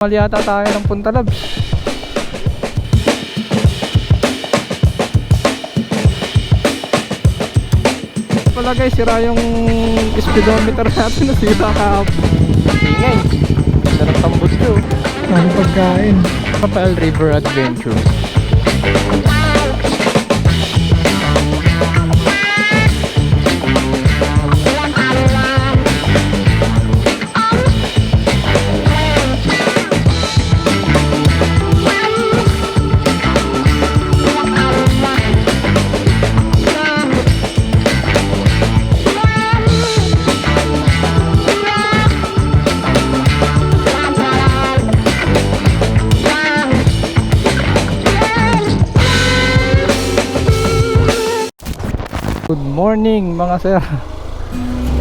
Mali yata tayo ng Punta Labs. Wala guys, sira yung speedometer natin na sira kahapon. Ingay. Ng tambot ko. Ano pagkain? Kapal River Adventure. Morning mga sir.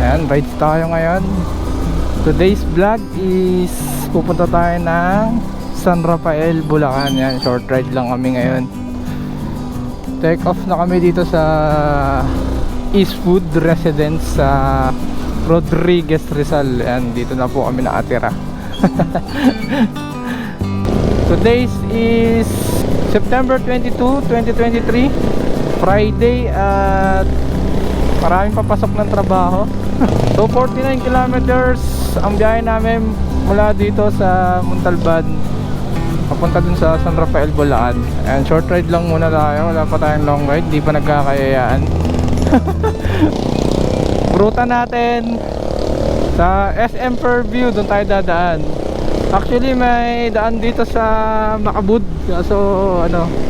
Ayan, rides tayo ngayon. Today's vlog is Pupunta tayo ng San Rafael, Bulacan. Yan, short ride lang kami ngayon. Take off na kami dito sa Eastwood Residence sa Rodriguez Rizal. Yan, dito na po kami nakatira. Today's is September 22, 2023 Friday at maraming papasok ng trabaho. So 49 kilometers ang biyahe namin mula dito sa Montalban. Papunta dun sa San Rafael Bulacan. And short ride lang muna tayo. Wala pa tayong long ride. Di pa nagkakayayaan. Ruta natin sa SM Purview. Doon tayo dadaan. Actually may daan dito sa Macabud so ano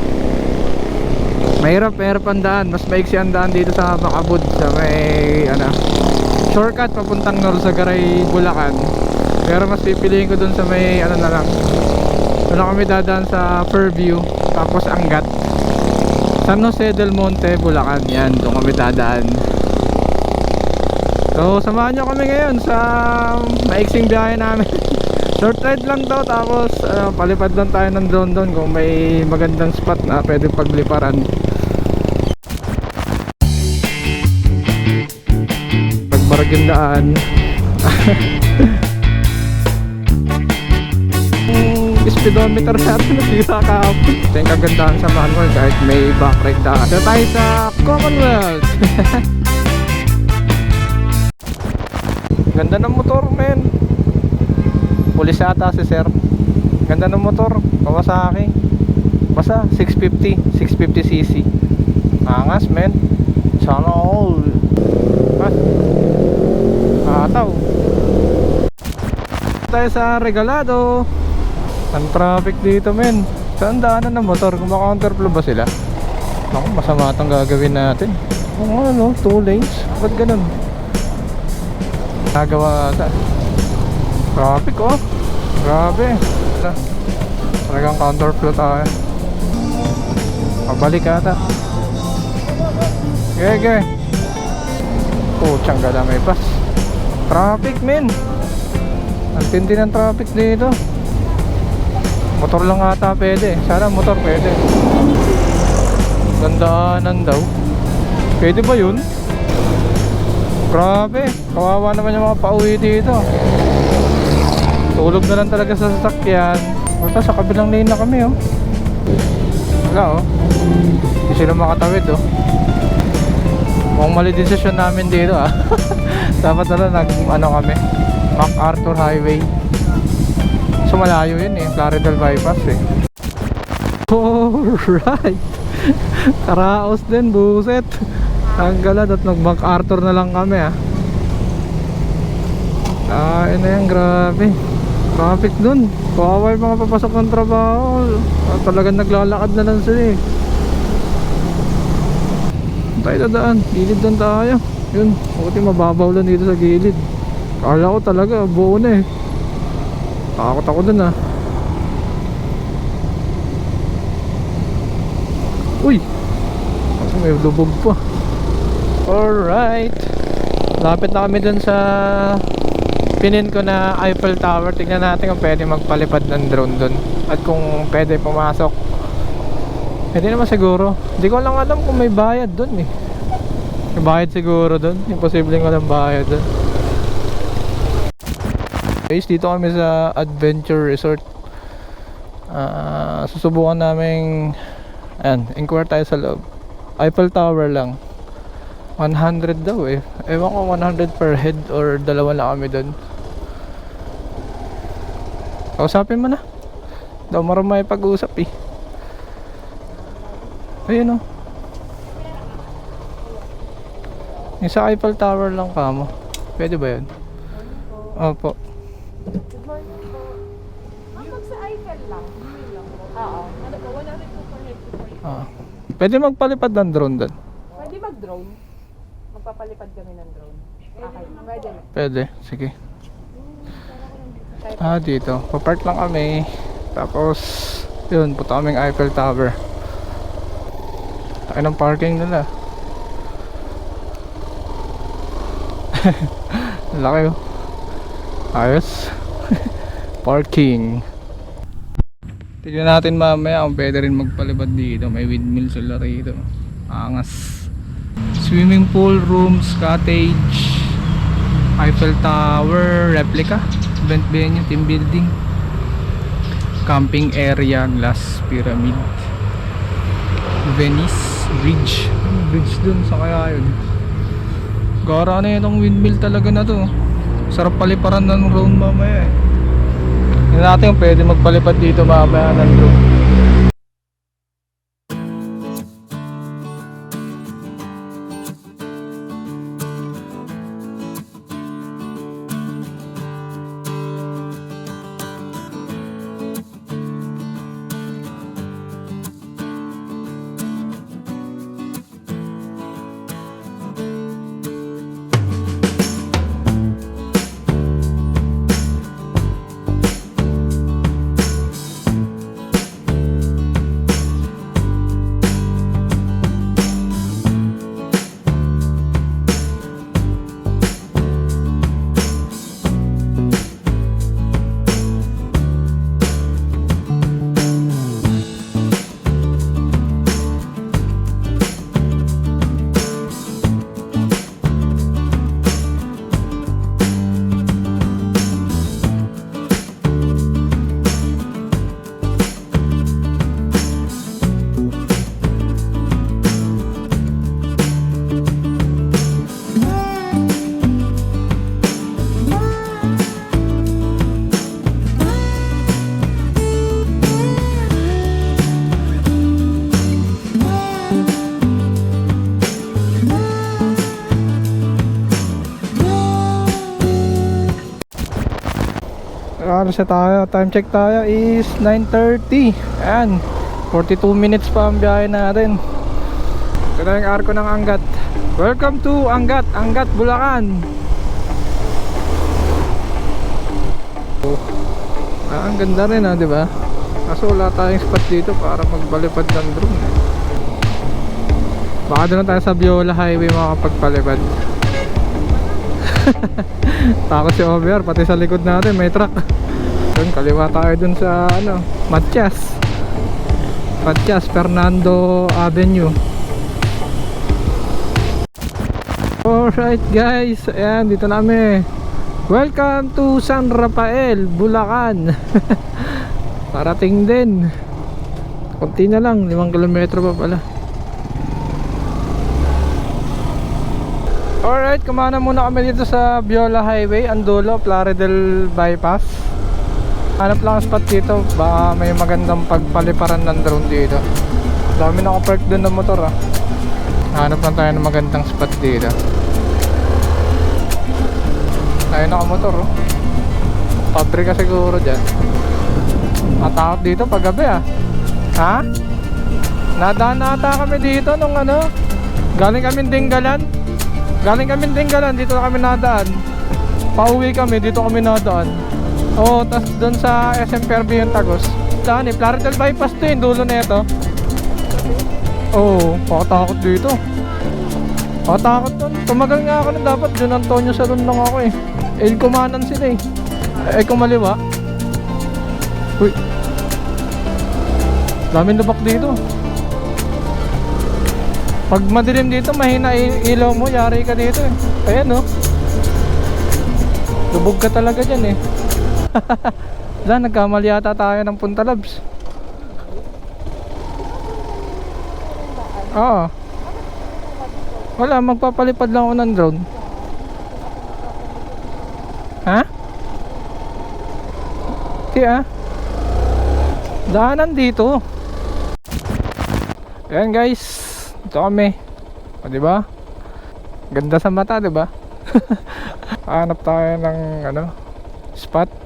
Mahirap, mahirap ang daan. Mas maiksi ang daan dito sa Macabud sa may ano, shortcut papuntang Norzagaray, Bulacan. Pero mas pipiliin ko dun sa may ano na lang. Doon kami dadaan sa Fairview, tapos Angat. San Jose del Monte, Bulacan. Yan, doon kami dadaan. So, samahan nyo kami ngayon sa maiksing biyahe namin. Short ride lang daw tapos ano, palipad lang tayo ng drone doon kung may magandang spot na pwede pagliparan. Pagmarag yung daan. Yung speedometer natin nasira kahapon. Ito yung kagandahan sa manual kahit may back ride daan. Ito tayo sa Commonwealth. Ganda ng motor, men. Pulis ata si sir. Ganda ng motor. Kawasaki. Basta 650. 650cc. Angas, men. Sana all. Mas. Ataw. Tayo sa Regalado. Ang traffic dito, men. Saan daanan ng motor? Kung maka-counterflow ba sila? Naku, masama itong gagawin natin. Oo, ano, two lanes. Ba't ganun? Nagawa ata. Traffic oh. Grabe. Talagang counterflow tayo. Pabalik ata. Okay, okay. Putsang gala may pas. Traffic men. Ang tindi ng traffic dito. Motor lang ata pwede. Sana motor pwede. Gandaanan daw. Pwede ba yun? Grabe, kawawa naman yung mga pauwi dito. Tulog na lang talaga sa sasakyan. Basta sa kabilang lane na kami oh. Wala oh. Hindi sila makatawid oh. Mukhang mali desisyon namin dito ah. Dapat na lang nag ano kami. MacArthur Highway. So malayo yun eh. Claridel Bypass eh. Alright. Karaos din, buset. Tanggalad at nag MacArthur na lang kami ah. Ah, na yan, grabe. Traffic dun. Kawawa yung mga papasok ng trabaho. Ah, Talagang naglalakad na lang sila eh. Tayo dadaan. Gilid lang tayo. Yun. Buti mababaw lang dito sa gilid. Kala ko talaga, buo na eh. Takot ako dun ah. Uy! Kasi may lubog pa. Alright. Lapit na kami dun sa pinin ko na Eiffel Tower. Tingnan natin kung pwede magpalipad ng drone dun. At kung pwede pumasok. Pwede naman siguro. Hindi ko lang alam kung may bayad dun eh. May bayad siguro dun. Imposible walang bayad dun. Guys, dito kami sa Adventure Resort Ah, susubukan namin ayan, inquire tayo sa loob. Eiffel Tower lang. 100 daw eh. Ewan ko 100 per head or dalawa lang kami doon. Kausapin mo na. Daw marami pag-usap eh. Ayun oh. Yung sa Eiffel Tower lang ka mo. Pwede ba yun? Opo. Good morning po. Ang pag sa Eiffel lang, hindi lang po. Oo. Ano po, 100 po per head po. Ah. Pwede magpalipad ng drone doon. Pwede mag-drone. Magpapalipad kami ng drone. Okay, pwede na. Pwede. Sige. Ah, dito. Papark lang kami. Tapos, yun, punta kaming Eiffel Tower. Laki ng parking nila. Laki oh. Ayos. parking. Tignan natin mamaya kung pwede rin magpalipad dito. May windmill sila rito. Angas. Swimming pool, rooms, cottage, Eiffel Tower, replica, event venue, team building, camping area, glass pyramid, Venice Bridge. Bridge dun sa kaya yun? Gara na yun windmill talaga na to. Sarap paliparan ng drone mamaya eh. Hindi natin kung pwede magpalipad dito mamaya ng drone. Ano siya tayo? Time check tayo is 9.30 Ayan 42 minutes pa ang biyahe natin Ito na yung arko ng Angat Welcome to Angat Angat Bulacan ah, Ang ganda rin ah, di ba? Kaso wala tayong spot dito para magbalipad ng drone eh. Baka doon tayo sa Viola Highway makapagpalipad Takot si Over, pati sa likod natin may truck. Doon, kaliwa tayo dun sa ano, Matias. Matias, Fernando Avenue. Alright guys, ayan, dito na kami. Welcome to San Rafael, Bulacan. Parating din. Kunti na lang, 5 kilometro pa pala. Alright, kumana muna kami dito sa Viola Highway, Andulo, Plaridel Bypass. Hanap lang ang spot dito, baka may magandang pagpaliparan ng drone dito. Dami na park doon ng motor ah. Hanap lang tayo ng magandang spot dito. Tayo nakamotor oh. Pabrika siguro dyan. Matakot dito pag gabi ah. Ha? Nadaan na ata kami dito nung ano. Galing kami Dinggalan. Galing kami Dinggalan, dito na kami nadaan. Pauwi kami, dito kami nadaan. Oo, oh, tas doon sa SM Fairview yung Tagos. Saan eh, Plaridel Bypass to yung dulo na ito. Oo, oh, pakatakot dito. Pakatakot doon. Tumagal nga ako nun dapat, John Antonio Salon lang ako eh. Eh, kumanan sila eh. Eh, kumaliwa. Uy. Daming lubak dito. Pag madilim dito, mahina ilaw mo, yari ka dito eh. Ayan oh. Lubog ka talaga dyan eh. Wala, nagkamali yata tayo ng Punta Labs. Oo. Wala, magpapalipad lang ako ng drone. Ha? Hindi ah. Daanan dito. Ayan guys. Dito kami. O diba? Ganda sa mata diba? Hanap tayo ng ano, spot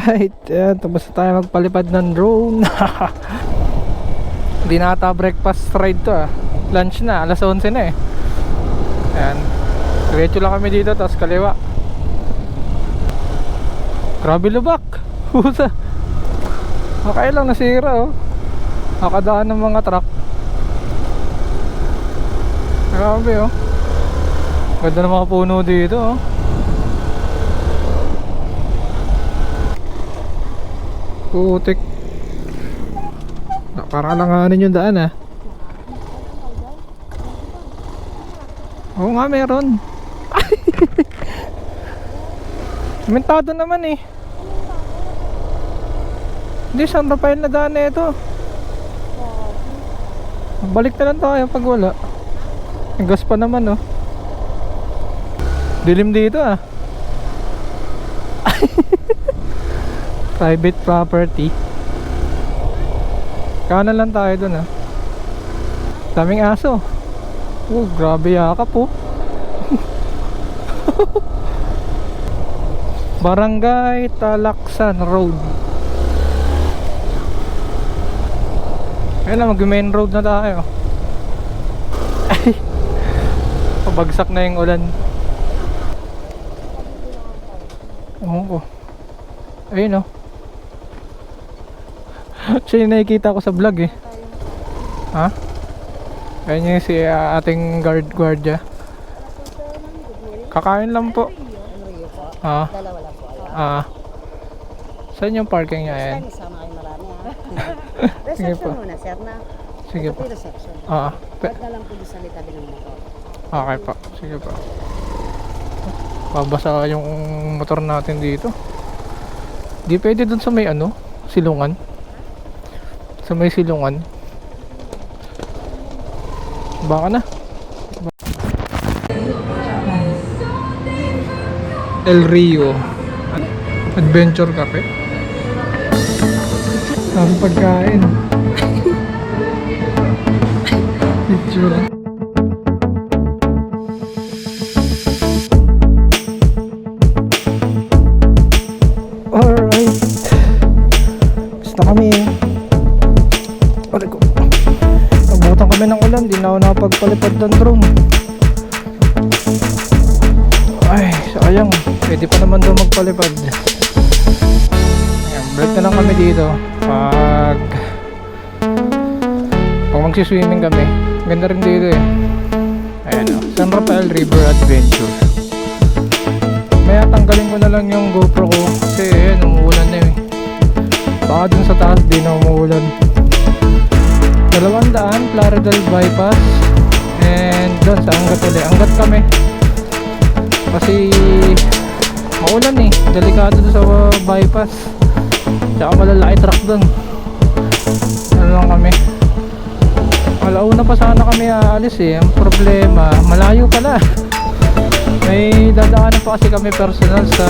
Alright, ayan, tapos na tayo magpalipad ng drone. Hindi na breakfast ride to ah. Lunch na, alas 11 na eh. Ayan. Diretso lang kami dito, tapos kaliwa. Grabe lubak. Husa. Okay lang, nasira oh. Nakadaan ng mga truck. Grabe oh. Ganda ng mga puno dito oh. Putik. Ah, Parang alanganin yung daan ah. Oo nga meron. Mentado naman eh. Hindi, San Rafael na daan na ito. Balik na lang tayo pag wala. Gas pa naman oh. Dilim dito ah. Private property. Kanan lang tayo dun ah. Daming aso. Oh, grabe yakap po. Barangay Talaksan Road. Ayun na, mag-main road na tayo. Ay, pabagsak na yung ulan. Oo. Ayun oh. Siya yung nakikita ko sa vlog eh. Ha? Ayun yung si ah, ating guard guardia. Kakain lang po. Ah. Ah. Saan yung parking niya yan? Kasama kayo marami ha. Sige po. Sige po. Ah. Na lang po sa litabi ng motor. okay po. Sige po. Babasa yung motor natin dito. Di pwede dun sa may ano? Silungan. Sa may silungan. Baka na. El Rio. Adventure Cafe. Ang pagkain. Picture. Drone. Ay, sayang. Pwede pa naman daw magpalipad. Ayan, break na lang kami dito. Pag... Pag magsiswimming kami. Ganda rin dito eh. Ayan o, San Rafael River Adventure. Maya tanggalin ko na lang yung GoPro ko kasi ayan, umuulan na eh. Baka dun sa taas din na umuulan. Dalawang daan, Plaridel Bypass. And doon sa Angat ulit. Angat kami. Kasi maulan eh. Delikado sa bypass. Tsaka malalaki truck doon. Ano lang kami. Malauna pa sana kami aalis eh. Ang problema, malayo pala. May dadaanan pa kasi kami personal sa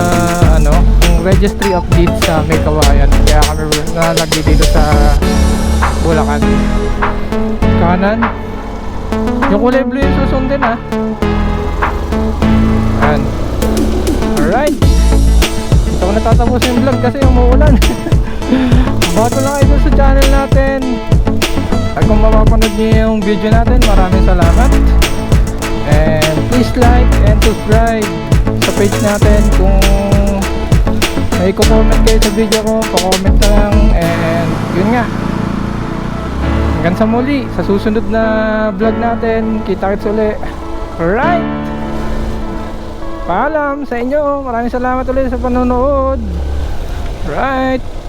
ano, yung registry deeds sa May Kawayan. Kaya kami nalagay dito sa Bulacan. Kanan. Yung kulay blue yung susundin ha. Ayan. Alright. Ito ko natatapos yung vlog kasi umuulan. Bago lang kayo sa channel natin. At kung mapapanood niyo yung video natin, maraming salamat. And please like and subscribe sa page natin kung may comment kayo sa video ko, pa-comment na lang and yun nga. Hanggang sa muli, sa susunod na vlog natin, kita-kits uli. Alright! Paalam sa inyo. Maraming salamat ulit sa panonood. Right.